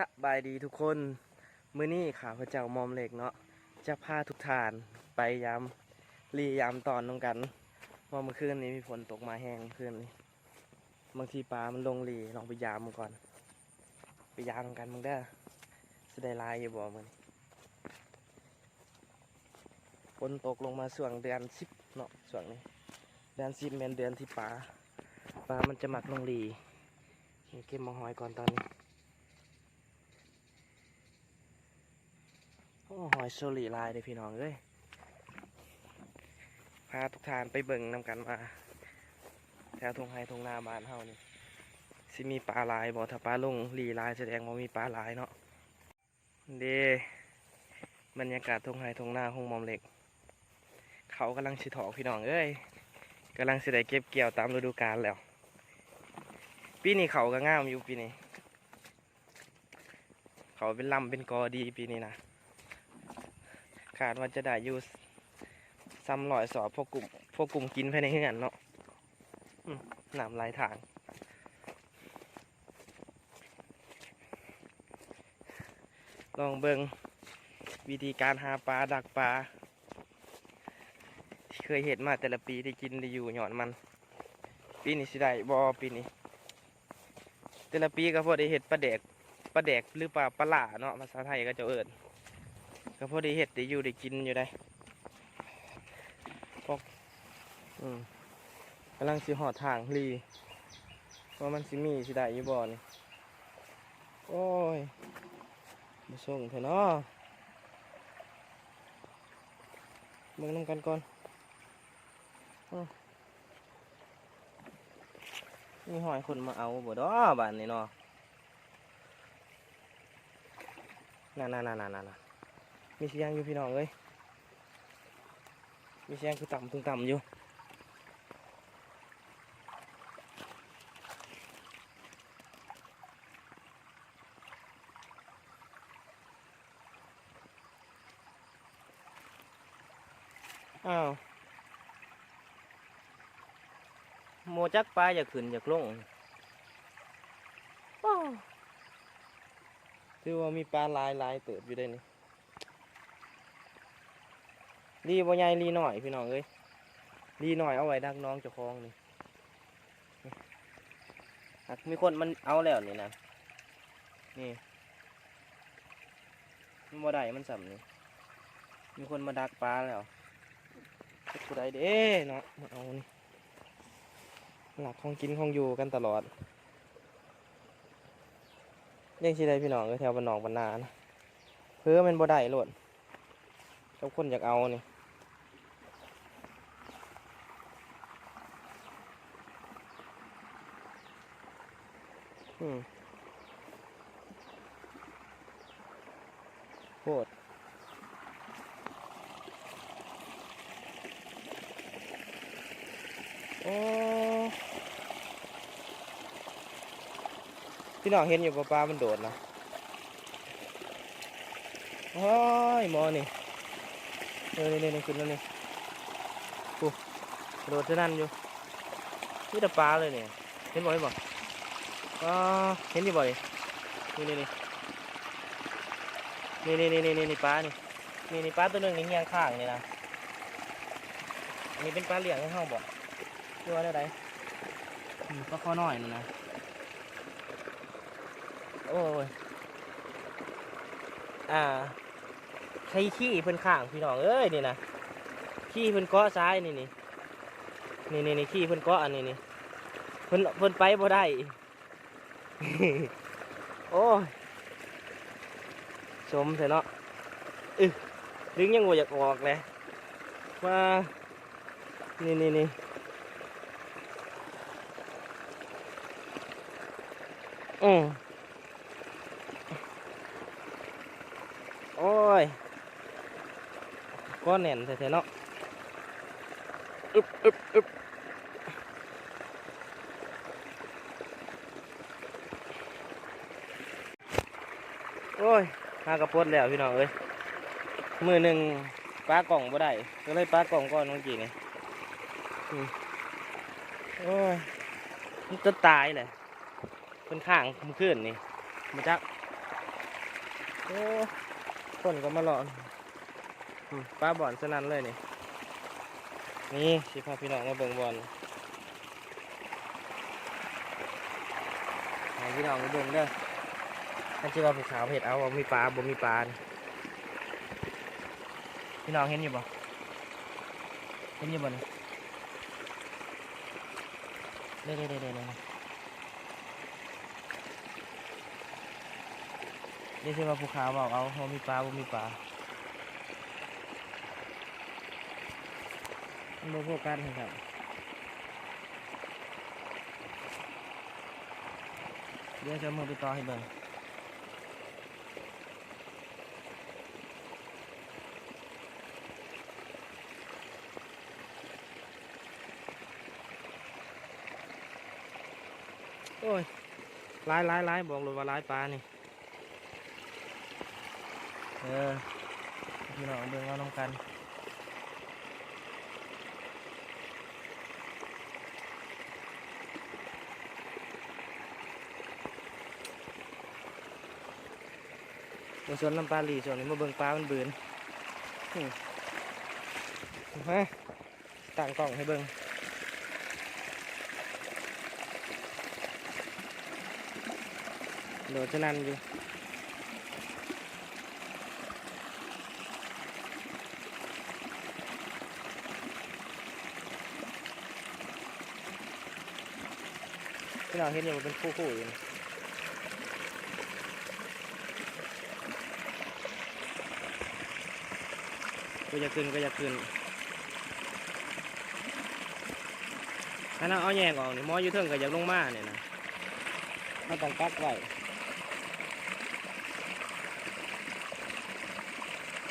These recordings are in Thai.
สบายดีทุกคนมื้อนี้ข้าพระเจ้ามอมเหล็กเนาะจะพาทุกทานไปยามรียามตอนตรงกันว่าเมื่อคืนนี้มีฝนตกมาแห้งคืนนี้บางทีปลามันลงรีลองไปยามมันก่อน ไปยามมันกันมึงเด้อจะได้ลายอยู่บ่มึงฝนตกลงมาส่วงเดือนสิบเนาะส่วงนี้ เดือนสิบเป็นเดือนที่ปลาปลามันจะหมักลงรีเก็บมาหอยก่อนตอนนี้ โอ้ หอยโซลีลายเลยพี่น้องเอ้ยพาทุกทานไปเบิ่งนำกันมาแถวทงไฮทงนาบ้านเฮานี่สิมีปลาลายบ่ถ้าปลาลงลีลายแสดงว่ามีปลาลายเนาะเดบรรยากาศทงไฮทงนาห้องมอมเหล็ก เขากำลังสิถอกพี่น้องเอ้ยกำลังสิได้เก็บเกี่ยวตามฤดูกาลแล้ว ปีนี้เขาก็งามอยู่ปีนี้ เขาเป็นลำเป็นกอดีปีนี้นะ ขาดว่าจะได้อยู่ซ้ำลอยสอบพวกกลุ่มพวกกลุ่มกินภายในเฮือนเนาะอืมน้ำลายทางลองเบิงวิธีการหาปลาดักปลาที่เคยเห็นมาแต่ละปีที่กินได้อยู่หย่อนมัน ปีนี้สิได้บอปีนี้ แต่ละปีก็พอได้เห็ดปลาแดกปลาแดกหรือปลาปลาหล่าเนาะภาษาไทยก็จะเอิญ ก็พอด้เห็ดได้อยู่ได้กินอยู่ได้พวกอืมกำลังสิหอดทางลีว่ามันสิมีสิได้อยู่บ่นี่โอ้ยมาส่งเถอะเนาะเบิ่งน้ำกันก่อนอมีหอยคนมาเอาบ่ดอบ้านนี้เนาะนั่นนั่นนั่นนั่นนั่น มีเสียงอยู่พี่น้องเอ้ยมีเสียงคือต่ำตึงต่ำอยู่อ้าวโมจักปลาอยากขึ้นอยากลงว้าวถือว่ามีปลาหลายหลายเติบอยู่ได้นี่ รีบ่ใหญ่รีหน่อยพี่น้องเอ้ยรีหน่อยเอาไว้ดักน้องเจ้าของนี่หากมีคนมันเอาแล้วนี่นะนี่มันบ่ได้มันสัมนี่มีคนมาดักปลาแล้วกูได้เด้เนาะมาเอานี่หลักของกินของอยู่กันตลอดเลี้ยงชีได้พี่น้องเอ้ยแถวบ้านนอกบ้านนานะเพื่อมันบ่ได้โลดเจ้าคนอยากเอานี่ โคตรโอ้พี่น้องเห็นอยู่ปลาปลามันโดดนะโอ้ยมอนี่นี่นี่นี่ขึ้นแล้วนี่ปุ๊โดดจะนั่นอยู่นี่ต่ปลาเลยเนี่ยเห็นบ่เห็นบ่ ก็เห็นอยู่บ่อยนี่นี่นี่นี่นี่นี่นี่นี่ปลานี่นี่นี่ปลาตัวหนึงนี่เฮียงข้างนี่นะอันนี้เป็นปลาเหลี่ยงให้เฮาบ่ดูว่าได้ไรอืมก็ข้อน้อยนี่นะโอ้ยอ่าใช้ขี้เพิ่นข้างพี่น้องเอ้ยนี่นะขี้เพิ่นเกาะซ้ายนี่นี่นี่นี่นี่ขี้เพิ่นเกาะอันนี้นี่เพิ่นเพิ่นไปบ่ได้ โอ้ยชมเถอะเนาะอึดึงยังบ่อยากออกเลยมานี่นี่นี่อืมโอ้ยก้อนแน่นเถอะเนาะอึบอึบอึบ โอ้ยหากระปดแล้วพี่น้องเอ้ยมือหนึ่งปลากล่องบ่ได้ก็เลยปลากล่องก่อนเมื่อกี้นี่โอ้ยมันจะตายเลยเป็นข้างมันขึ้นนี่มันจะโอ้คนก็มาหลอนปลาบ่อนสนั่นเลยนี่นี่สิพาพี่น้องมาเบิ่งบอลให้พี่น้องมาเบิ่งเด้อ ถ้าชื่อว่าภูเขาเห็ดเอาว่ามีปลาบ่มีปลาพี่น้องเห็นอยู่บ่เห็นอยู่บ่นี่เด้เด้เด้เด้เด้นี่ชื่อว่าภูเขาบอกเอาว่ามีปลาบ่มีปลามันบ่โฟกัสนะครับเดี๋ยวจะมือไปต่อให้เบิ่ง โอ้ยหลายหลายลายบอกเลยว่าหลายปลานี่ เออพี่น้องเบิ่งเอาน้ำกันมาสวนน้ำปลาหลีส่วนนี้มาเบิ่งปลามันเบือนอืมมาตั้งกล้องให้เบิ่ง โดดจะนั่นอยู่พี่น้องเห็นอยู่มันเป็นคู่ๆอยู่ก็จะขึ้นก็จะขึ้นถ้าเราเอาแยกออกนี่หมออยู่เทิงก็อยากลงมาเนี่ยนะเราต้องกักไว้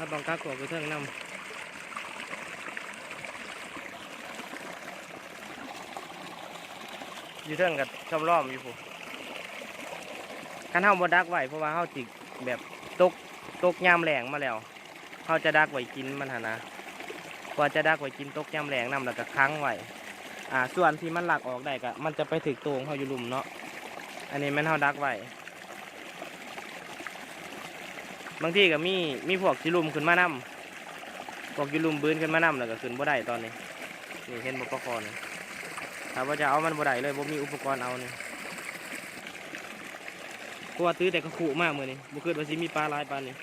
เราต้องกักตัวไปเทิงน้ำอยู่เทิงกับชอมล้อมอยู่ผู้คันเฮาบ่ดักไว้เพราะว่าเฮาจิแบบตกตกยามแรงมาแล้วเขาจะดักไว้กินมันหนะกว่าจะดักไว้กินตกย่ำแรงน้ำแล้วก็ค้างไว้อ่าส่วนที่มันหลักออกได้ก็มันจะไปถึกตัวของเขาอยู่ลุมเนาะอันนี้มันเขาดักไว้ บางทีก็มีมีพวกจิลุมขึ้นมานำพวกจิลุมบืนขึ้นมานำแล้วก็ขึ้นบ่ได้ตอนนี้นี่เห็นบ่ประคอนี่ถ้าว่าจะเอามันบ่ได้เลยบ่มีอุปกรณ์เอานี่เพราะว่าตื้อแต่ก็ขู่มากมือนี่บ่คิดว่าสิมีปลาลายปลานนี้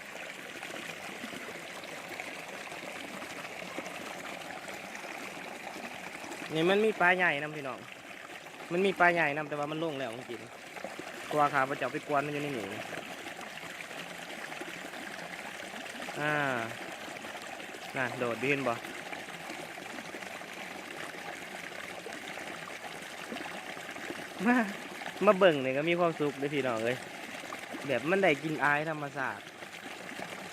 นี่มันมีปลาใหญ่นํพี่น้อง มันมีปลาใหญ่นํแต่ว่ามันลงแล้วจริงตัวขาพระเจ้าไปกวนมันอยู่ในหนี อ่าน่ะโดดดินบ่มามาเบิ่งนี่ยก็มีความสุขเลยพี่น้องเลยแบบมันได้กินอายธรรมศาสตร์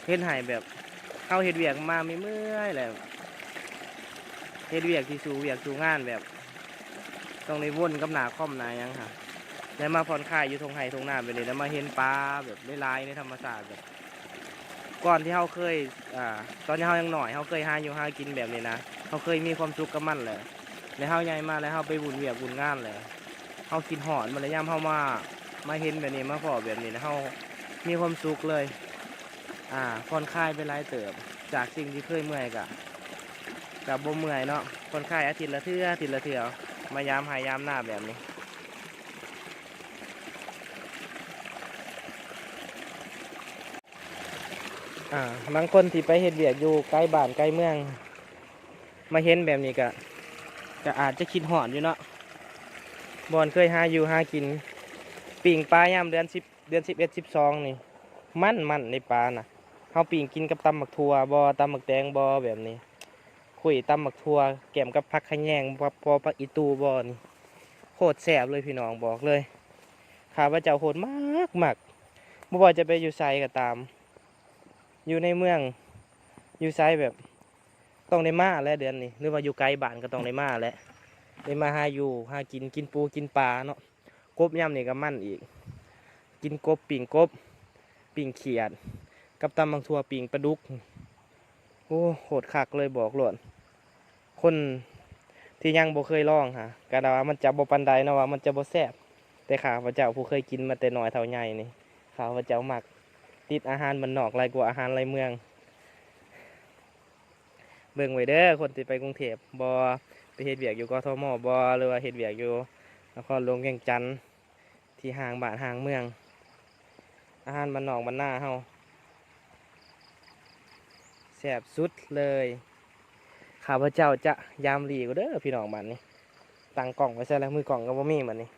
เฮ็ดให้แบบเข้าเฮ็ดเวียกมาไม่เมื่อยแหละเฮ็ดเวียกที่สูเวียกสูงานแบบต้องในวนกับหนาคอมนายังค่ะแล้วมาผ่อนคลายอยู่ทงไห้ทงนาไปเลยแล้วมาเห็นปลาแบบหลายในธรรมศาสตร์แบบ ก่อนที่เขาเคยอ่าตอนที่เขายังหน่อยเขาเคยหาอยู่หากินแบบนี้นะเขาเคยมีความสุขกับมันเลยแล้วเขาใหญ่มาแล้วเขาไปบุญเวียกบุญงานเลยเขากินหอนมันเลยย่ำเขามามาเห็นแบบนี้มาพอแบบนี้แล้วเขามีความสุขเลย อ่าผ่อนคลายไปหลายเติบ จากสิ่งที่เคยเมื่อยกะกับบ่เมื่อยเนาะคนไข้อาทิตย์ละเทื่ออาทิตย์ละเทื่อมายามหายามหน้าแบบนี้ อ่าบางคนที่ไปเฮ็ดเวียกอยู่ใกล้บ้านใกล้เมือง มาเห็นแบบนี้ก็ก็อาจจะคิดหอนอยู่เนาะบอนเคยหาอยู่หากินปิ่งปลายามเดือนสิบเดือนสิบเอ็ดสิบสองนี่มันมันในปลาน่ะเฮาปิ่งกินกับตำหมักทัวบอตำหมักแตงบอแบบนี้ คุยตำหมักทัวแกมกับผักขแยงพอพักอีตูบอนี่โคตรแสบเลยพี่น้องบอกเลยข้าพเจ้าโคตรมากมากบ่ว่าจะไปอยู่ไซก็ตาม อยู่ในเมืองอยู่ไซแบบต้องได้มาแล้วเดือนนี้หรือว่าอยู่ไกลบ้านก็ต้องได้มาแล้วได้มาหาอยู่หากินกินปูกินปลาเนาะกบย่ำนี่ก็มั่นอีก กินกบปิ่งกบปิ่งเขียด กับตำบังทัวปิ่งปลาดุกโอ้โหดคักเลยบอกโลดคนที่ยังบ่เคยลองค่ะกะดาว่ามันจะบ่ปันใดนะว่ามันจะบ่แซ่บแต่ข้าพเจ้าผู้เคยกินมาแต่น้อยเท่าใหญ่นี่ข้าพเจ้ามัก ติดอาหารมันนอกหลายกว่าอาหารหลายเมือง เบิ่งไว้เด้อคนที่ไปกรุงเทพบ่ไปเฮ็ดเวียกอยู่กทมบ่หรือว่าเฮ็ดเวียกอยู่นครหลวงเวียงจันทน์ที่ห่างบ้านห่างเมือง อาหารมันนอกมันหน้าเฮาแซ่บสุดเลยข้าพเจ้าจะยามรีก็เด้อพี่น้องบ้านนี้ตั้งกล่องไว้ใส่แล้วมือกล่องก็บ่มีบัดนี้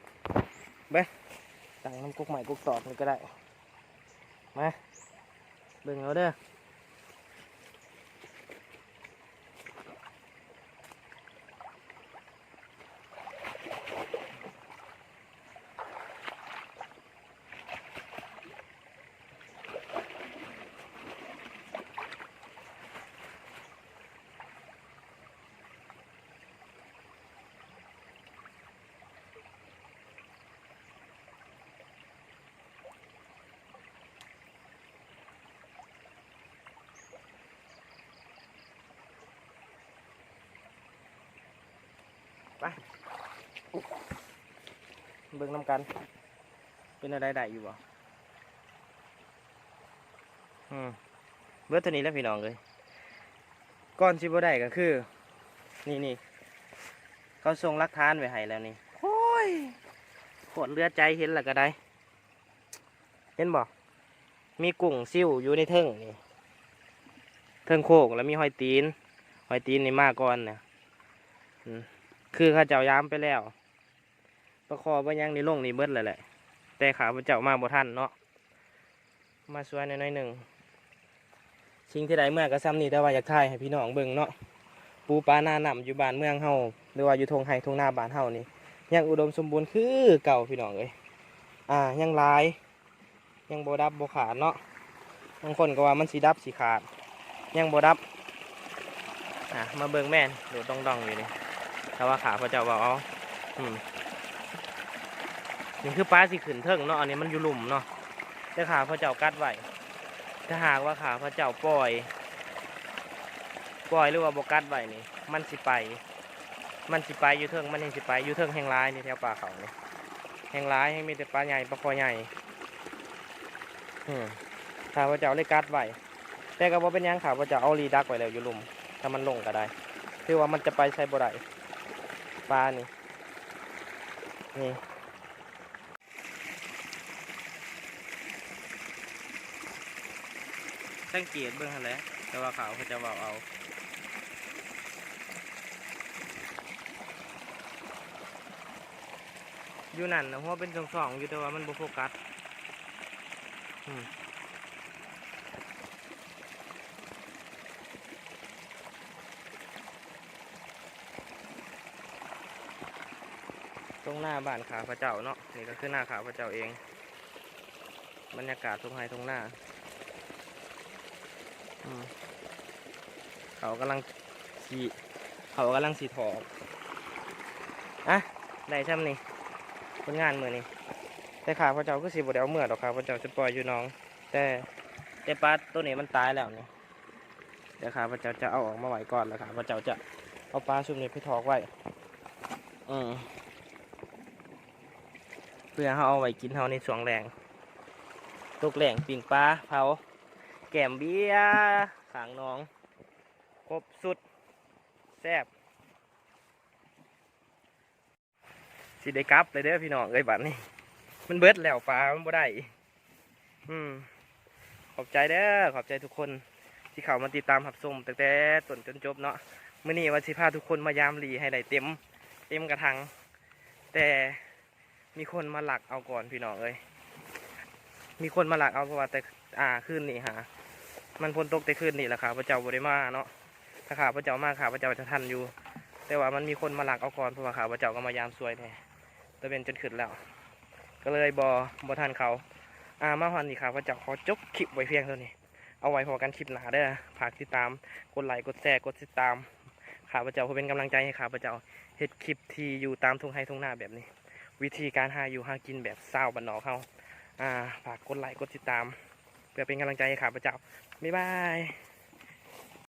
เบ้ตั้งน้ำกุกใหม่กุกตอกนี่ก็ได้ มาเบิ่งเอาเด้อ เบิ่งน้ำกัน เป็นอะไรได้อยู่บ่อืมเบิดเท่านี้แล้วพี่น้องเลยก่อนสิบ่ได้ก็คือ นี่นี่เขาส่งหลักฐานไว้ให้แล้วนี่โอ้ยปวดเลือดใจเห็นแล้วก็ได้ เห็นบ่มีกุ้งซิ่วอยู่ในเทิงนี่เทิงโคกแล้วมีหอยตีน หอยตีนนี่มาก่อนเนี่ยอืม คือข้าเจ้ายามไปแล้วประคอบ่ยังนี่ลงนี่เบิดเลยแหละ แต่ขาพระเจ้ามาบ่ทันเนาะมาช่วยหน่อยหนึ่งชิงที่ใดเมื่อก็ซ้ำนี่แต่ว่าอยากถ่ายให้พี่น้องเบิ่งเนาะปูปลาหน้าหนำอยู่บ้านเมืองเฮาหรือว่าอยู่ทงไห้ทงหน้าบ้านเฮานี่ยังอุดมสมบูรณ์คือเก่าพี่น้องเอ้ยอ่ายังลาย ยังโบดับโบขาดเนาะบางคนก็ว่ามันสีดับสีขาด ยังโบดับอะมาเบิ่งแม่นโดดดองๆอยู่นี่ ถ้าว่าขาพระเจ้าบอกเอาอืมนี่คือปลาสิขึ้นเทิงเนาะอันนี้มันอยู่หลุมเนาะแต่ขาพระเจ้ากัดไว้ถ้าหากว่าขาพระเจ้าปล่อย ปล่อยหรือว่าบกัดไว้นี่ มันสิไป มันสิไปอยู่เทิงมันเห็นสิไปอยู่เทิงแห่งร้ายนี่แถวป่าเขานี่แห่งร้ายให้มีแต่ปลาใหญ่ปลาคอใหญ่อืมขาพระเจ้าเลยกัดไว้แต่ก็บ่เป็นยังขาพระเจ้าเอารีดักไว้แล้วอยู่หลุมถ้ามันลงก็ได้ คือว่ามันจะไปใช้บ่ได้ ปลานี่นี่สังเกตเบื้องหันแล้วแต่ว่าเขาเขาจะบอกเอาอยู่นั่นนะเพราะว่าเป็นสองสองๆอยู่แต่ว่ามันบ่โฟกัสอืม ตรงหน้าบ้านขาพระเจ้าเนาะนี่ก็คือหน้าขาพระเจ้าเอง บรรยากาศตรงไฮตรงหน้าเขากำลังสีเขากำลังสีถอกอะได้ช่ำนี่ผลงานมือนี่แต่ขาพระเจ้าก็สีบดเอาเมื่อดอกขาพระเจ้าจะปล่อยอยู่น้อง แต่แต่ปลาตัวนี้มันตายแล้วเนี่ยเดี๋ยวขาพระเจ้าจะเอาออกมาไว้ก่อนแล้วขาพระเจ้าจะเอาปลาชุบนี้ไปถอกไว้อืม พื่อเขาเอาไว้กินเขาในช่วงแรงตกแรงปิ่งปลาเผาแกมเบี้ยขางน้องครบสุดแซ่บสิได้กลับเลยเด้อพี่น้องเอ้ยบัดนี้ มันเบิดแล้วปลามันบ่ได้อืมขอบใจเด้อขอบใจทุกคนที่เข้ามาติดตามหับชมตั้งแต่ต้นจนจบเนาะเมื้อนี้ว่าสิพาทุกคนมายามรีให้ได้เต็ม เต็มกระทัง แต่ มีคนมาหลักเอาก่อนพี่น้องเอ้ยมีคนมาหลักเอาเพราะว่าแต่อ่าขึ้นนี่ฮะมันพ้นตกแต่คืนนี่แหละค่ะพระเจ้าบริมาเนาะถ้าข่าพระเจ้ามากข่าพระเจ้าจะทันอยู่ แต่ว่ามันมีคนมาหลักเอาก่อนเพราะว่าข่าพระเจ้าก็มายามซวยแท้ตะเป็นจนขึ้นแล้ว ก็เลยบอบอทันเขาอ่ามาวันนี้ข่าพระเจ้าขอจบคลิปไว้เพียงเท่านี้เอาไว้พอกันคลิปหนาเด้อฝากติดตามกดไลค์กดแชร์กดติดตามข่าพระเจ้าเพื่อเป็นกำลังใจให้ข่าพระเจ้าเฮ็ดคลิปที่อยู่ตามทุ่งไร่ทุ่งนาแบบนี้ วิธีการหาอยู่หากินแบบเศร้าบันนอกเขาอ่าฝากกดไลค์กดติดตาม เพื่อเป็นกำลังใจให้ข้าพเจ้าบ๊ายบาย